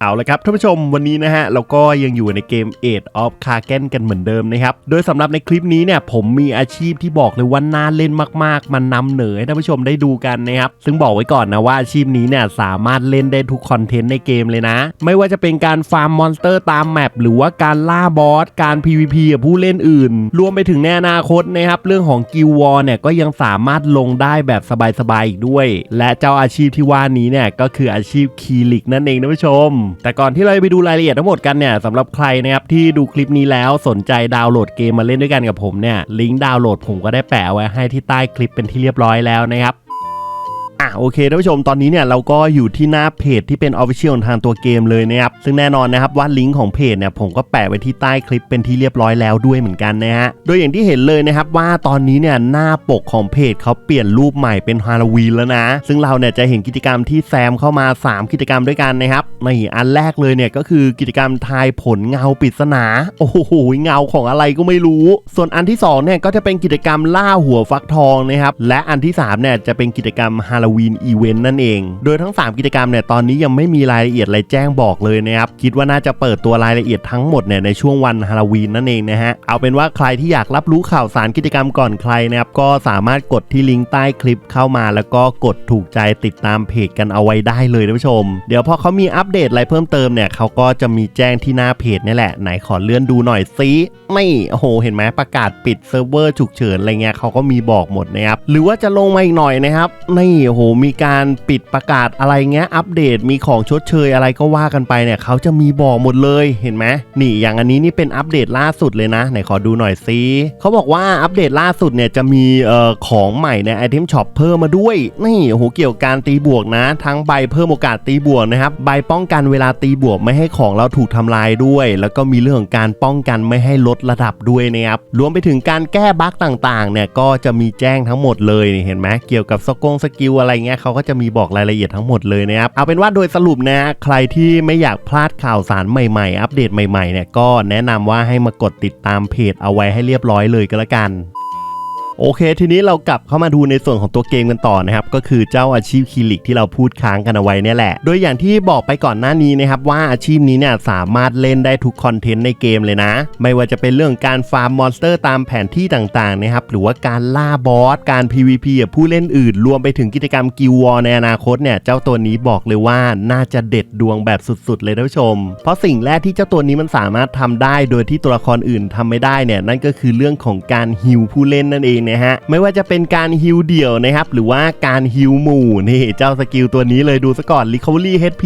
เอาละครับท่านผู้ชมวันนี้นะฮะเราก็ยังอยู่ในเกม Age of k a g e n กันเหมือนเดิมนะครับ โดยสำหรับในคลิปนี้เนี่ยผมมีอาชีพที่บอกเลยว่าน่าเล่นมากๆ มันนำเหนอให้ท่านผู้ชมได้ดูกันนะครับ ซึ่งบอกไว้ก่อนนะว่าอาชีพนี้เนี่ยสามารถเล่นได้ทุกคอนเทนต์ในเกมเลยนะ ไม่ว่าจะเป็นการฟาร์มมอนสเตอร์ตามแมปหรือว่าการล่าบอสการ PVP กับผู้เล่นอื่น รวมไปถึงในอนาคตนะครับเรื่องของกิลวอร์เนี่ยก็ยังสามารถลงได้แบบสบายๆอีกด้วย และเจ้าอาชีพที่ว่านี้เนี่ยก็คืออาชีพคีลิกนั่นเองท่านผู้ชมแต่ก่อนที่เราจะไปดูรายละเอียดทั้งหมดกันเนี่ยสำหรับใครนะครับที่ดูคลิปนี้แล้วสนใจดาวน์โหลดเกมมาเล่นด้วยกันกับผมเนี่ยลิงก์ดาวน์โหลดผมก็ได้แปะไว้ให้ที่ใต้คลิปเป็นที่เรียบร้อยแล้วนะครับ อะโอเคท่านผู้ชมตอนนี้เนี่ยเราก็อยู่ที่หน้าเพจที่เป็น Official ของทางตัวเกมเลยนะครับ ซึ่งแน่นอนนะครับว่าลิงก์ของเพจเนี่ยผมก็แปะไว้ที่ใต้คลิปเป็นที่เรียบร้อยแล้วด้วยเหมือนกันนะฮะ โดยอย่างที่เห็นเลยนะครับว่าตอนนี้เนี่ยหน้าปกของเพจเขาเปลี่ยนรูปใหม่เป็นฮาโลวีนแล้วนะ ซึ่งเราเนี่ยจะเห็นกิจกรรมที่แซมเข้ามา 3 กิจกรรมด้วยกันนะครับในอันแรกเลยเนี่ยก็คือกิจกรรมทายผลเงาปริศนา โอ้โหเงาของอะไรก็ไม่รู้ ส่วนอันที่2เนี่ยก็จะเป็นกิจกรรมล่าหัวฟักทองนะครับและอันที่3เนี่ยจะเป็นกิจกรรมฮาโลวีนอีเวนต์นั่นเอง โดยทั้ง 3 กิจกรรมเนี่ยตอนนี้ยังไม่มีรายละเอียดอะไรแจ้งบอกเลยนะครับคิดว่าน่าจะเปิดตัวรายละเอียดทั้งหมดเนี่ยในช่วงวันฮาโลวีนนั่นเองนะฮะเอาเป็นว่าใครที่อยากรับรู้ข่าวสารกิจกรรมก่อนใครนะครับก็สามารถกดที่ลิงก์ใต้คลิปเข้ามา แล้วก็กดถูกใจติดตามเพจกันเอาไว้ได้เลยท่านผู้ชม เดี๋ยวพอเขามีอัปเดตอะไรเพิ่มเติมเนี่ยเขาก็จะมีแจ้งที่หน้าเพจนี่แหละไหนขอเลื่อนดูหน่อยซิไม่โอ้โหเห็นไหมประกาศปิดเซิร์ฟเวอร์ฉุกเฉินอะไรเงี้ยเขาก็มีบอกหมดนะครับหรือว่าจะลงมาอีกหน่อยนะครับนี่โอ้โหหมีการปิดประกาศอะไรเงี้ยอัปเดตมีของชดเชยอะไรก็ว่ากันไปเนี่ยเขาจะมีบอกหมดเลยเห็นไหมนี่อย่างอันนี้นี่เป็นอัปเดตล่าสุดเลยนะไหนขอดูหน่อยซิเขาบอกว่าอัปเดตล่าสุดเนี่ยจะมีเอ่อของใหม่ในไอเทมช็อปเพิ่มมาด้วยนี่โอ้โหเกี่ยวกับการตีบวกนะ ทั้งใบเพิ่มโอกาสตีบวกนะครับใบป้องกันเวลาตีบวกไม่ให้ของเราถูกทำลายด้วย แล้วก็มีเรื่องของการป้องกันไม่ให้ลดระดับด้วยนะครับรวมไปถึงการแก้บั๊กต่างๆเนี่ยก็จะมีแจ้งทั้งหมดเลยนี่เห็นไหมเกี่ยวกับสกงสกิลอะไรอะไรเงี้ยเขาก็จะมีบอกรายละเอียดทั้งหมดเลยนะครับเอาเป็นว่าโดยสรุปนะใครที่ไม่อยากพลาดข่าวสารใหม่ๆ อัปเดตใหม่ๆเนี่ยก็แนะนำว่าให้มากดติดตามเพจเอาไว้ให้เรียบร้อยเลยก็แล้วกัน โอเค ทีนี้เรากลับเข้ามาดูในส่วนของตัวเกมกันต่อนะครับ ก็คือเจ้าอาชีพคีลิกที่เราพูดค้างกันเอาไว้เนี่ยแหละ โดยอย่างที่บอกไปก่อนหน้านี้นะครับว่าอาชีพนี้เนี่ยสามารถเล่นได้ทุกคอนเทนต์ในเกมเลยนะ ไม่ว่าจะเป็นเรื่องการฟาร์มมอนสเตอร์ตามแผนที่ต่างๆนะครับหรือว่าการล่าบอส การ PVP กับผู้เล่นอื่น รวมไปถึงกิจกรรมกิวอ์ในอนาคตเนี่ยเจ้าตัวนี้บอกเลยว่าน่าจะเด็ดดวงแบบสุดๆ เลยท่านผู้ชม เพราะสิ่งแรกที่เจ้าตัวนี้มันสามารถทำได้ โดยที่ตัวละครอื่นทำไม่ได้เนี่ยนั่นก็คือเรื่องของการฮิวผู้เล่นนั่นเองนะฮะไม่ว่าจะเป็นการฮิวเดี่ยวนะครับหรือว่าการฮิวหมู่นี่เจ้าสกิลตัวนี้เลยดูซะก่อน Recovery HP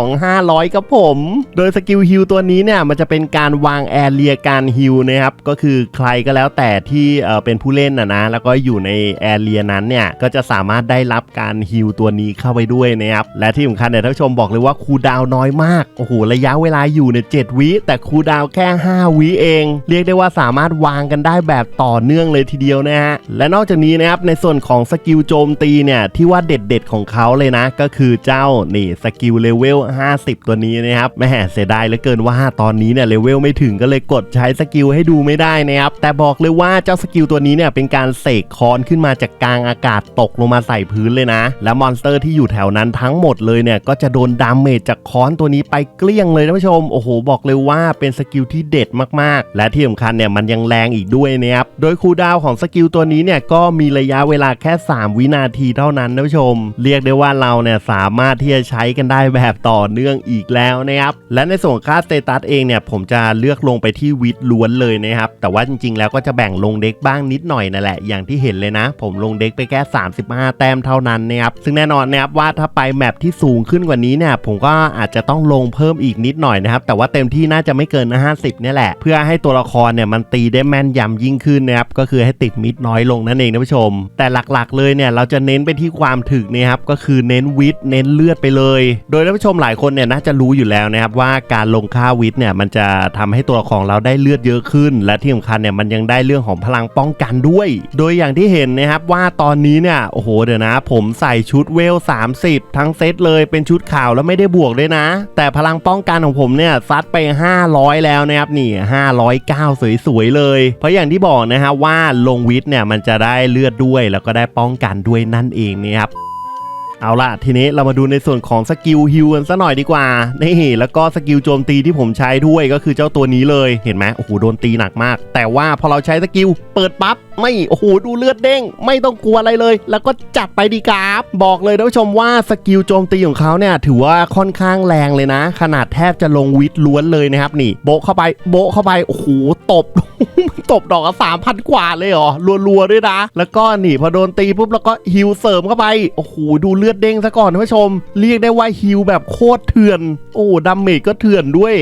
12,500ครับผม โดยสกิลฮิวตัวนี้เนี่ยมันจะเป็นการวางแอเรียการฮิวนะครับก็คือใครก็แล้วแต่ที่เป็นผู้เล่นนะนะแล้วก็อยู่ในแอเรียนั้นเนี่ยก็จะสามารถได้รับการฮิวตัวนี้เข้าไปด้วยนะครับและที่สำคัญเนี่ยท่านผู้ชมบอกเลยว่าคูดาวน้อยมากโอ้โหระยะเวลาอยู่ใน7วิแต่คูดาวแค่ 5 วิเอง เรียกได้ว่าสามารถวางกันได้แบบต่อเนื่องเลยทีเดียวนะฮะ และนอกจากนี้นะครับในส่วนของสกิลโจมตีเนี่ยที่ว่าเด็ดๆของเขาเลยนะ ก็คือเจ้านี่สกิลเลเวล 50 ตัวนี้นะครับแม่เสียดายเหลือเกินว่าตอนนี้เนี่ยเลเวลไม่ถึงก็เลยกดใช้สกิลให้ดูไม่ได้นะครับแต่บอกเลยว่าเจ้าสกิลตัวนี้เนี่ยเป็นการเสกคอนขึ้นมาจากกลางอากาศตกลงมาใส่พื้นเลยนะ และมอนสเตอร์ที่อยู่แถวนั้นทั้งหมดเลยเนี่ยก็จะโดนดาเมจจากคอนตัวนี้ไปเกลี้ยงเลยท่านผู้ชมโอ้โหบอกเลยว่าเป็นสกิลที่เด็ดมากๆ และที่สำคัญเนี่ยมันยังแรงอีกด้วยนะครับโดยคูดาวของสกิลตัวนี้เนี่ยก็มีระยะเวลาแค่ 3 วินาทีเท่านั้นท่านผู้ชม เรียกได้ว่าเราเนี่ยสามารถที่จะใช้กันได้แบบต่อเนื่องอีกแล้วนะครับ และในส่วนค่าสเตตัสเองเนี่ยผมจะเลือกลงไปที่วิดล้วนเลยนะครับ แต่ว่าจริงๆ แล้วก็จะแบ่งลงเด็กบ้างนิดหน่อยนั่นแหละอย่างที่เห็นเลยนะ ผมลงเด็กไปแค่ 35 แต้มเท่านั้นนะครับซึ่งแน่นอนนะครับว่าถ้าไปแมปที่สูงขึ้นกว่านี้เนี่ยผมก็อาจจะต้องลงเพิ่มอีกนิดหน่อยนะครับแต่ว่าเต็มที่น่าจะไม่เกิน 50เนี่ยแหละ เพื่อให้ตัวละครเนี่ยมันตีได้แม่นยำยิ่งขึ้นนะครับก็คือให้ติดมิดน้อยลงนั่นเองท่านผู้ชม แต่หลักๆเลยเนี่ยเราจะเน้นไปที่ความถึกนะครับก็คือเน้นวิทเน้นเลือดไปเลย โดยท่านผู้ชมหลายคนเนี่ยน่าจะรู้อยู่แล้วนะครับว่าการลงค่าวิทเนี่ยมันจะทำให้ตัวของเราได้เลือดเยอะขึ้น และที่สำคัญเนี่ยมันยังได้เรื่องของพลังป้องกันด้วย โดยอย่างที่เห็นนะครับว่าตอนนี้เนี่ยโอ้โหเดี๋ยวนะ ผมใส่ชุดเวล 30 ทั้งเซตเลยเป็นชุดขาวแล้วไม่ได้บวกด้วยนะ แต่พลังป้องกันของผมเนี่ยซัดไป 500 แล้วนะครับนี่509 สวยๆเลย เพราะอย่างที่บอกนะฮะว่าลงวิทย์เนี่ยมันจะได้เลือดด้วยแล้วก็ได้ป้องกันด้วยนั่นเองนะครับเอาล่ะทีนี้เรามาดูในส่วนของสกิลฮิวกันซะหน่อยดีกว่านี่แล้วก็สกิลโจมตีที่ผมใช้ด้วยก็คือเจ้าตัวนี้เลยเห็นไหมโอ้โหโดนตีหนักมาก แต่ว่าพอเราใช้สกิลเปิดปั๊บ ไม่โอ้โหดูเลือดเด้ง ไม่ต้องกลัวอะไรเลย แล้วก็จัดไปดีครับ บอกเลยท่านผู้ชมว่าสกิลโจมตีของเขาเนี่ยถือว่าค่อนข้างแรงเลยนะ ขนาดแทบจะลงวิทล้วนเลยนะครับนี่ โบเข้าไปโบเข้าไปโอ้โหตบ ตบดอกละสามพันกว่าเลยเหรอรัวๆด้วยนะ แล้วก็นี่พอโดนตีปุ๊บแล้วก็ฮิวเสริมเข้าไปโอ้โหดูเลือดเด้งซะก่อนท่านผู้ชม เรียกได้ว่าฮิวแบบโคตรเถื่อน โอ้ดาเมจก็เถื่อนด้วย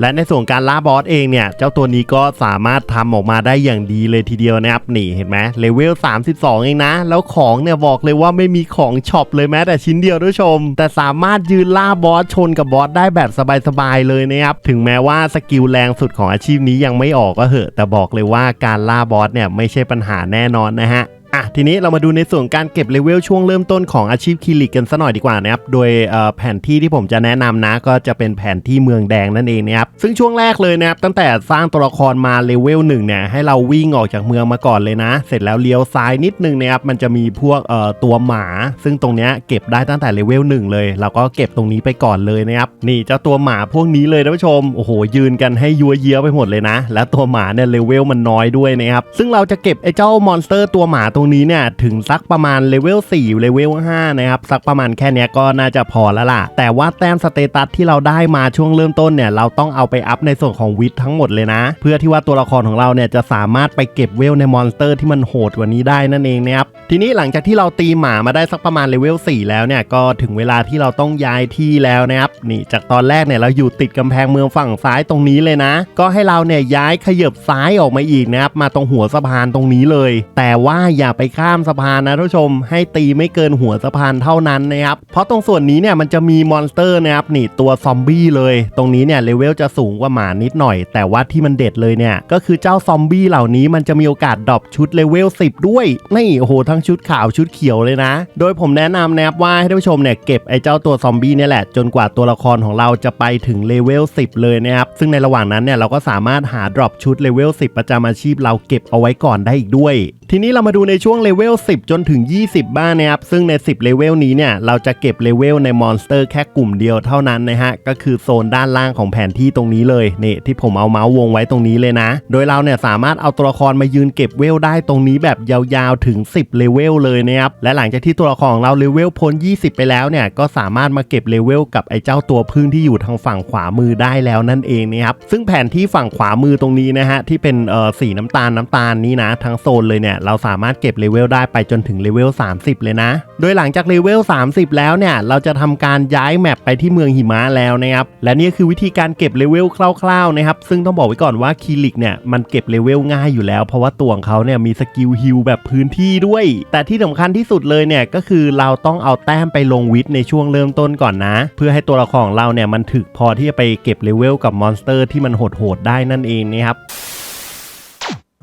และในส่วนการล่าบอสเองเนี่ย เจ้าตัวนี้ก็สามารถทำออกมาได้อย่างดีเลยทีเดียวนะครับนี่เห็นไหมเลเวล 32 เองนะ แล้วของเนี่ยบอกเลยว่าไม่มีของช็อปเลยแม้แต่ชิ้นเดียวด้วยชม แต่สามารถยืนล่าบอสชนกับบอสได้แบบสบายๆเลยนะครับ ถึงแม้ว่าสกิลแรงสุดของอาชีพนี้ยังไม่ออกก็เหอะ แต่บอกเลยว่าการล่าบอสเนี่ยไม่ใช่ปัญหาแน่นอนนะฮะ อะทีนี้เรามาดูในส่วนการเก็บเลเวลช่วงเริ่มต้นของอาชีพคิลิกกันสัหน่อยดีกว่านะครับโดยเอ่อแผนที่ที่ผมจะแนะนำนะ ก็จะเป็นแผนที่เมืองแดงนั่นเองนะครับซึ่งช่วงแรกเลยนะครับตั้งแต่สร้างตัวละครมาเลเวลหนึ่งเนี่ยให้เราวิ่งออกจากเมืองมาก่อนเลยนะ เสร็จแล้วเลี้ยวซ้ายนิดนึงนะครับมันจะมีพวกตัวหมา ซึ่งตรงเนี้ยเก็บได้ตั้งแต่เลเวลหนึ่งเลยเราก็เก็บตรงนี้ไปก่อนเลยนะครับนี่เจ้าตัวหมาพวกนี้เลยท่านผู้ชมโอ้โหยืนกันให้ยัวเยี้ยไปหมดเลยนะ และตัวหมาเนี่ยเลเวลมันน้อยด้วยนะครับซึ่งเราจะเก็บไอ้เจ้ามอนสเตอร์ตัวหมาตรงนี้เนี่ยถึงสักประมาณเลเวล4เลเวล5นะครับสักประมาณแค่นี้ก็น่าจะพอแล้วล่ะ แต่ว่าแต้มสเตตัสที่เราได้มาช่วงเริ่มต้นเนี่ยเราต้องเอาไปอัพในส่วนของวิททั้งหมดเลยนะ เพื่อที่ว่าตัวละครของเราเนี่ยจะสามารถไปเก็บเวลในมอนสเตอร์ที่มันโหดกว่านี้ได้นั่นเองนะครับทีนี้หลังจากที่เราตีหมามาได้สักประมาณเลเวล4แล้วเนี่ยก็ถึงเวลาที่เราต้องย้ายที่แล้วนะครับนี่จากตอนแรกเนี่ยเราอยู่ติดกำแพงเมืองฝั่งซ้ายตรงนี้เลยนะ ก็ให้เราเนี่ยย้ายขยับซ้ายออกมาอีกนะครับมาตรงหัวสะพานตรงนี้เลย แต่ว่าอย่าไปข้ามสะพานนะท่านผู้ชม ให้ตีไม่เกินหัวสะพานเท่านั้นนะครับ เพราะตรงส่วนนี้เนี่ยมันจะมีมอนสเตอร์นะครับนี่ตัวซอมบี้เลย ตรงนี้เนี่ยเลเวลจะสูงกว่าหมานิดหน่อย แต่ว่าที่มันเด็ดเลยเนี่ยก็คือเจ้าซอมบี้เหล่านี้มันจะมีโอกาสดรอปชุดเลเวล10 ด้วยนี่โอ้โหทั้งชุดขาวชุดเขียวเลยนะ โดยผมแนะนำนะครับว่าให้ท่านผู้ชมเนี่ยเก็บไอ้เจ้าตัวซอมบี้เนี่ยแหละจนกว่าตัวละครของเราจะไปถึงเลเวล10 เลยนะครับซึ่งในระหว่างนั้นเนี่ยเราก็สามารถหาดรอปชุดเลเวล10 ประจำอาชีพเราเก็บเอาไว้ก่อนได้อีกด้วย ทีนี้เรามาดูในช่วงเลเวล 10 จนถึง 20 บ้างนะครับ ซึ่งใน 10 เลเวลนี้เนี่ย เราจะเก็บเลเวลในมอนสเตอร์แค่กลุ่มเดียวเท่านั้นนะฮะ ก็คือโซนด้านล่างของแผนที่ตรงนี้เลยนี่ที่ผมเอาเมาส์วงไว้ตรงนี้เลยนะ โดยเราเนี่ยสามารถเอาตัวละครมายืนเก็บเวลได้ตรงนี้แบบยาวๆถึง 10 เลเวลเลยนะครับ และหลังจากที่ตัวละครของเราเลเวลพ้น 20 ไปแล้วเนี่ย ก็สามารถมาเก็บเลเวลกับไอ้เจ้าตัวพึ่งที่อยู่ทางฝั่งขวามือได้แล้วนั่นเองนะครับ ซึ่งแผนที่ฝั่งขวามือตรงนี้นะฮะที่เป็นเอ่อสีน้ำตาลน้ำตาลนี้นะทั้งโซนเลยเนี่ยเราสามารถเก็บเลเวลได้ไปจนถึงเลเวล 30 เลยนะ โดยหลังจากเลเวล 30 แล้วเนี่ย เราจะทำการย้ายแมปไปที่เมืองหิมะแล้วนะครับ และนี่คือวิธีการเก็บเลเวลคร่าวๆนะครับ ซึ่งต้องบอกไว้ก่อนว่าคีลิกเนี่ยมันเก็บเลเวลง่ายอยู่แล้ว เพราะว่าตัวของเขาเนี่ยมีสกิลฮิลแบบพื้นที่ด้วย แต่ที่สำคัญที่สุดเลยเนี่ยก็คือเราต้องเอาแต้มไปลงวิทในช่วงเริ่มต้นก่อนนะ เพื่อให้ตัวละครของเราเนี่ยมันถึกพอที่จะไปเก็บเลเวลกับมอนสเตอร์ที่มันโหดๆได้นั่นเองนะครับ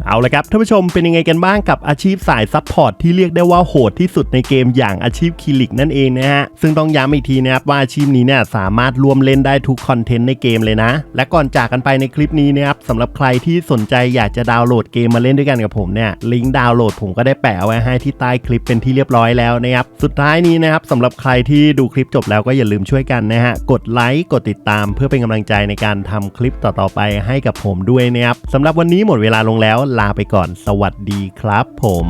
เอาละครับท่านผู้ชมเป็นยังไงกันบ้างกับอาชีพสายซัพพอร์ตที่เรียกได้ว่าโหดที่สุดในเกมอย่างอาชีพคิลิกนั่นเองนะฮะ ซึ่งต้องย้ำอีกทีนะครับว่าอาชีพนี้เนี่ยสามารถรวมเล่นได้ทุกคอนเทนต์ในเกมเลยนะ และก่อนจากกันไปในคลิปนี้นะครับสำหรับใครที่สนใจอยากจะดาวน์โหลดเกมมาเล่นด้วยกันกับผมเนี่ยลิงก์ดาวน์โหลดผมก็ได้แปะเอาไว้ให้ที่ใต้คลิปเป็นที่เรียบร้อยแล้วนะครับสุดท้ายนี้นะครับสำหรับใครที่ดูคลิปจบแล้วก็อย่าลืมช่วยกันนะฮะกดไลค์กดติดตาม เพื่อเป็นกำลังใจในการทำคลิปต่อๆไปให้กับผมด้วยนะครับสำหรับวันนี้หมดเวลาลงแล้วลาไปก่อน สวัสดีครับผม